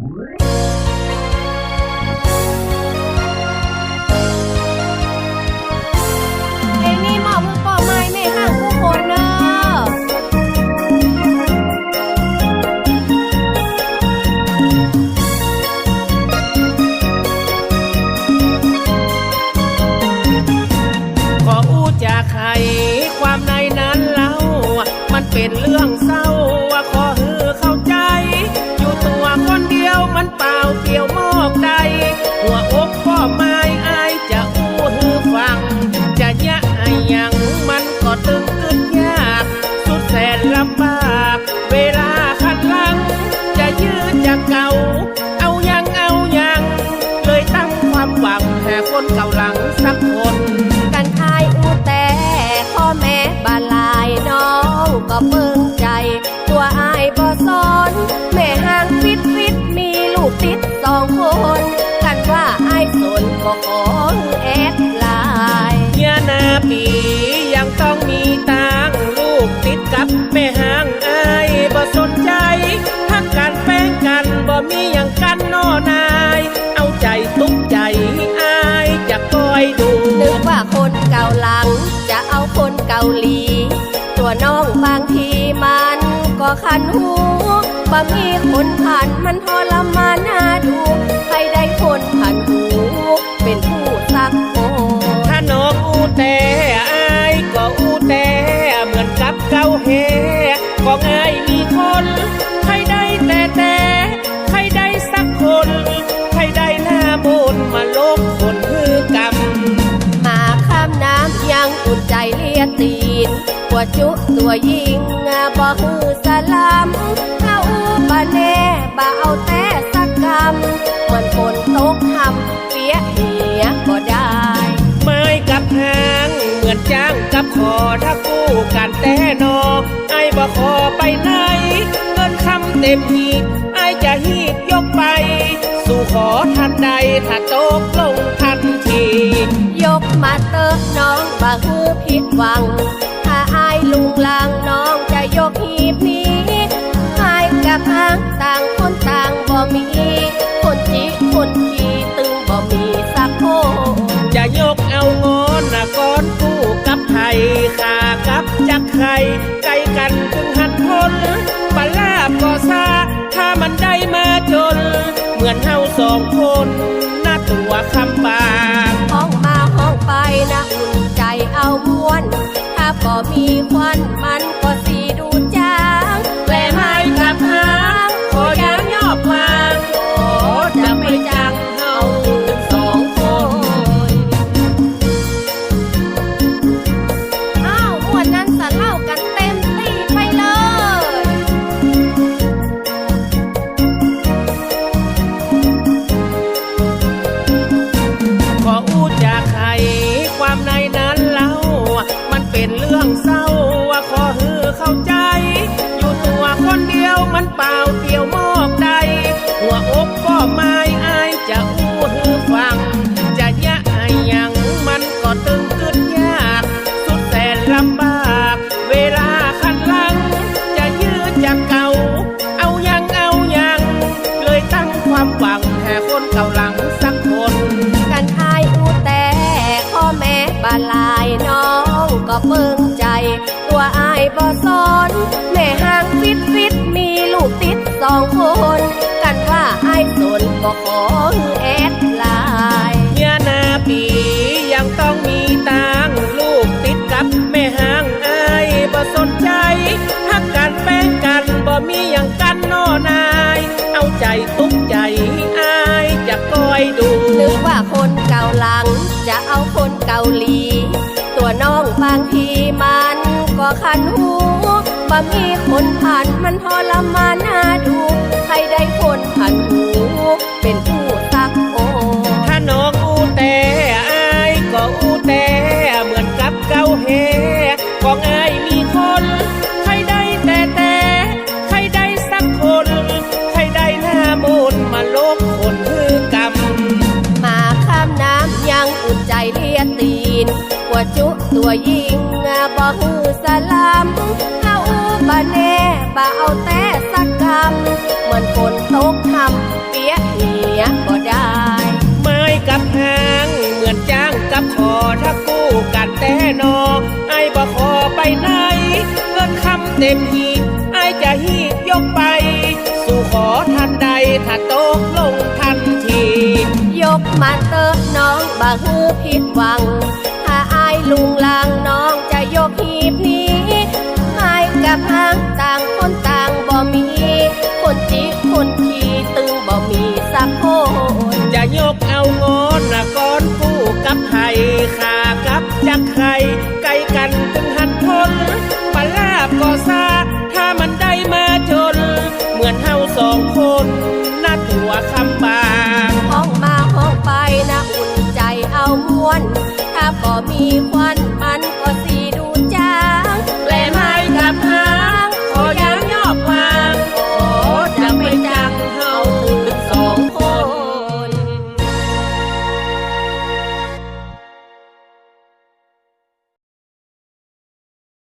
เสอน แม่ห่างฟิตฟิตมีลูกติดสองคน กันว่าอายสนก็ขอแอดไลน์ยานาปียังต้องมีตังค์ลูกติดกับแม่ห่างอายบ่สนใจทักกันแป้งกันบ่มีอย่างกันนอนายเอาใจทุกใจอายจะคอยดูนึกว่าคนเก่าหลังจะเอาคนเกาหลี ตัวน้องบางทีมันก็ คันหูบ่มีคนผ่านมันทรมานน่าดูใครได้คนผ่านหู เป็นผู้สักคนถ้าน้องอู้แต่อายก็อู้แต่เหมือนกับเก้าเฮของอายมีคนใครได้แต่แต่ใครได้สักคนใครได้หน้าบนมาลกคนคือกรรมมาข้ามน้ำยังอุ่นใจเลียตีนกว่าจุตัวยิง บ่ฮือสลามถ้าอูบาแน่บ่เอาแต่สักกรรมเหมือนฝนตกทำเปียกเหียก็ได้ไม้กับหางเหมือนจ้างกับขอถ้ากู้กันแต่นอไอ้บ่ขอไปไหนเงินคำเต็มหีบไอ้จะหีบยกไป สู่ขอทันใดถ้าตกลงทันที ยกมาเติบน้องบ่ฮือผิดหวัง หางต่างคนต่างบ่มี คนจีคนขี่ตึงบ่มีสักคนจะยกเอางอนนะก้อนกู้กับไทยขากับจักไข่ไกลกันถึงหันทนปลาบก็ซาถ้ามันได้มาจน เหมือนเฮาสองคนหน้าตัวคำบางห้องมาห้องไปนะอุ่นใจเอาม้วน ถ้าบ่มีควันมัน เปล่าเปลี่ยวมอกใด หัวอกก็ไม้อายจะอู้ฮือฟัง จะยะไอยังมันก็ตึงกึดยาก สุดแสนลำบาก เวลาขัดหลัง จะยืดจะเก่า เอายังเอายัง เลยตั้งความหวังแค่คนเก่าหลังสักคนกันทายอู้แต่พ่อแม่บาลายน้องก็เบิ่งใจ ตัวอายบ่สอนแม่ห่างฟิตฟิต สองคน กันว่าไอ้สนก็ขอ มีคนผ่านมันทรมานน่าดู ใครได้คนผ่านหู เป็นผู้สักโอถ้าน้องอูแต่อายก็อูแต่เหมือนกับเก้าเฮของอายมีคน ใครได้แต่แต่ใครได้สักคน ใครได้หน้ามนมาโลกคนคือกรรมมาข้ามน้ำยังอุ่นใจเลียตีนกว่าจุตัวยิงบ่ฮือสลาม บาแน่บ่เอาแต่สักกรรมเหมือนฝนตกทำเปียกเหียก็ได้ ไม้กับหางเหมือนจ้างกับขอถ้ากู้กันแต่นอไอ้บ่ขอไปไหนเงินคำเต็มหีบไอ้จะหีบยกไป สู่ขอทันใดถ้าตกลงทันที ยกมาเตอะน้องบ่ฮื จากใครไกลกันถึงหันทนปลาบก็ซาถ้ามันได้มาจน เหมือนเฮาสองคน